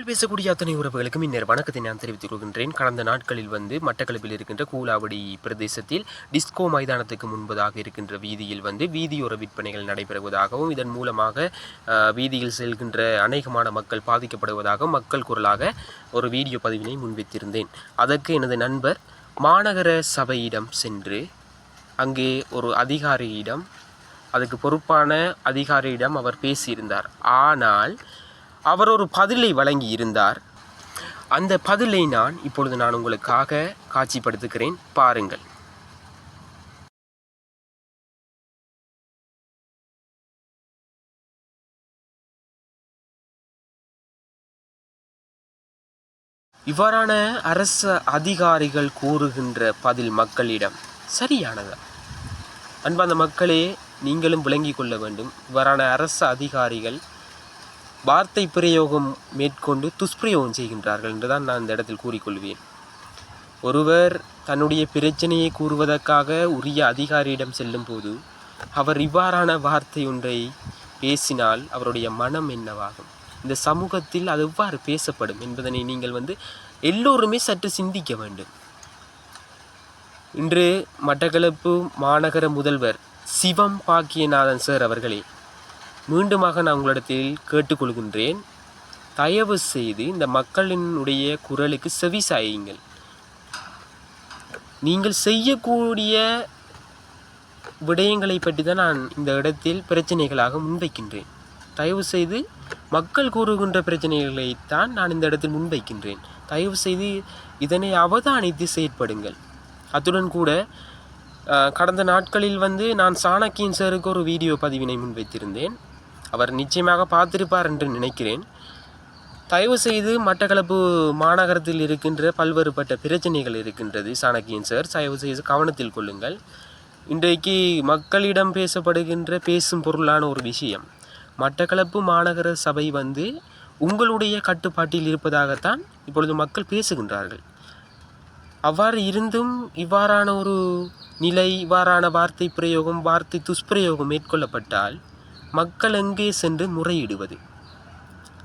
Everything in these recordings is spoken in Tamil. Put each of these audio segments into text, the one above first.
தமிழ் பேசக்கூடிய அத்தனை உறவுகளுக்கும் இந்நேர வணக்கத்தை நான் தெரிவித்துக் கொள்கின்றேன். கடந்த நாட்களில் வந்து மட்டக்களப்பில் இருக்கின்ற கூலாவடி பிரதேசத்தில் டிஸ்கோ மைதானத்துக்கு முன்பதாக இருக்கின்ற வீதியில் வந்து வீதியோர விற்பனைகள் நடைபெறுவதாகவும் இதன் மூலமாக வீதியில் செல்கின்ற அநேகமான மக்கள் பாதிக்கப்படுவதாக மக்கள் குரலாக ஒரு வீடியோ பதிவினை முன்வைத்திருந்தேன். அதற்கு எனது நண்பர் மாநகர சபையிடம் சென்று அங்கே ஒரு அதிகாரியிடம் அதுக்கு பொறுப்பான அதிகாரியிடம் அவர் பேசியிருந்தார். ஆனால் அவர் ஒரு பதிலை வழங்கி இருந்தார் அந்த பதிலை நான் இப்பொழுது நான் உங்களுக்காக காட்சிப்படுத்துகிறேன். பாருங்கள். இவ்வாறான அரச அதிகாரிகள் கூறுகின்ற பதில் மக்களிடம் சரியானதா? அன்பான மக்களே நீங்களும் விளங்கி கொள்ள வேண்டும். இவ்வாறான அரச அதிகாரிகள் வார்த்தை பிரயோகம் மேற்கொண்டு துஷ்பிரயோகம் செய்கின்றார்கள் என்றுதான் நான் இந்த இடத்தில் கூறிக்கொள்வேன். ஒருவர் தன்னுடைய பிரச்சனையை கூறுவதற்காக உரிய அதிகாரியிடம் செல்லும்போது அவர் இவ்வாறான வார்த்தை ஒன்றை பேசினால் அவருடைய மனம் என்னவாகும்? இந்த சமூகத்தில் அது எவ்வாறு பேசப்படும் என்பதனை நீங்கள் வந்து எல்லோருமே சற்று சிந்திக்க வேண்டும். இன்று மட்டக்களப்பு மாநகர முதல்வர் சிவம் பாக்கியநாதன் சார் அவர்களே மீண்டுமாக நான் உங்களிடத்தில் கேட்டுக்கொள்கின்றேன். தயவு செய்து இந்த மக்களினுடைய குரலுக்கு செவி சாயுங்கள். நீங்கள் செய்யக்கூடிய விடயங்களை பற்றி தான் நான் இந்த இடத்தில் பிரச்சனைகளாக முன்வைக்கின்றேன். தயவு செய்து மக்கள் கூறுகின்ற பிரச்சனைகளைத்தான் நான் இந்த இடத்தில் முன்வைக்கின்றேன். தயவு செய்து இதனை அவதானித்து செயற்படுங்கள். அத்துடன் கூட கடந்த நாட்களில் வந்து நான் சாணக்கியன் சாருக்கு ஒரு வீடியோ பதிவினை முன்வைத்திருந்தேன். அவர் நிச்சயமாக பார்த்திருப்பார் என்று நினைக்கிறேன். தயவு செய்து மட்டக்களப்பு மாநகரத்தில் இருக்கின்ற பல்வேறுபட்ட பிரச்சனைகள் இருக்கின்றது சாணக்கியன் சார். தயவு செய்து கவனத்தில் கொள்ளுங்கள். இன்றைக்கு மக்களிடம் பேசப்படுகின்ற பேசும் பொருளான ஒரு விஷயம் மட்டக்களப்பு மாநகர சபை வந்து உங்களுடைய கட்டுப்பாட்டில் இருப்பதாகத்தான் இப்பொழுது மக்கள் பேசுகின்றார்கள். அவ்வாறு இருந்தும் இவ்வாறான ஒரு நிலை இவ்வாறான வார்த்தை பிரயோகம் வார்த்தை துஷ்பிரயோகம் மேற்கொள்ளப்பட்டால் மக்கள் எங்கே சென்று முறையிடுவது?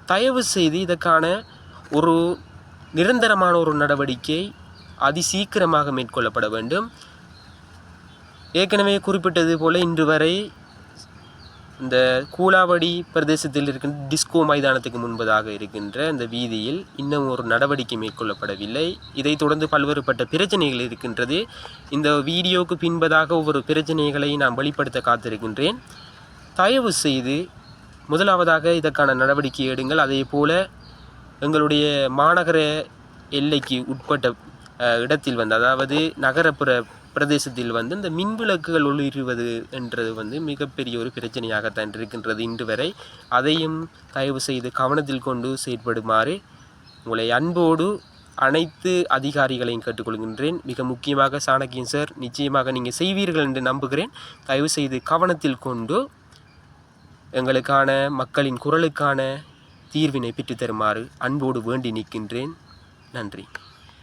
தயவு செய்து இதற்கான ஒரு நிரந்தரமான ஒரு நடவடிக்கை அதிசீக்கிரமாக மேற்கொள்ளப்பட வேண்டும். ஏற்கனவே குறிப்பிட்டது போல இன்று வரை இந்த கூலாவடி பிரதேசத்தில் இருக்கின்ற டிஸ்கோ மைதானத்துக்கு முன்பதாக இருக்கின்ற இந்த வீதியில் இன்னும் ஒரு நடவடிக்கை மேற்கொள்ளப்படவில்லை. இதைத் தொடர்ந்து பல்வேறுபட்ட பிரச்சனைகள் இருக்கின்றது. இந்த வீடியோவுக்கு பின்பதாக ஒவ்வொரு பிரச்சனைகளை நான் வெளிப்படுத்த காத்திருக்கின்றேன். தயவு செய்து முதலாவதாக இதற்கான நடவடிக்கை எடுங்கள். அதே போல் எங்களுடைய மாநகர எல்லைக்கு உட்பட்ட இடத்தில் வந்து அதாவது நகரப்புற பிரதேசத்தில் வந்து இந்த மின்விளக்குகள் ஒளிருவது என்றது வந்து மிகப்பெரிய ஒரு பிரச்சனையாகத்தான் இருக்கின்றது இன்று வரை. அதையும் தயவு செய்து கவனத்தில் கொண்டு செயற்படுமாறு உங்களை அன்போடு அனைத்து அதிகாரிகளையும் கேட்டுக்கொள்கின்றேன். மிக முக்கியமாக சாணக்கியன் சார் நிச்சயமாக நீங்கள் செய்வீர்கள் என்று நம்புகிறேன். தயவு செய்து கவனத்தில் கொண்டு எங்களுக்கான மக்களின் குரலுக்கான தீர்வினை பெற்றுத்தருமாறு அன்போடு வேண்டி நிற்கின்றேன். நன்றி.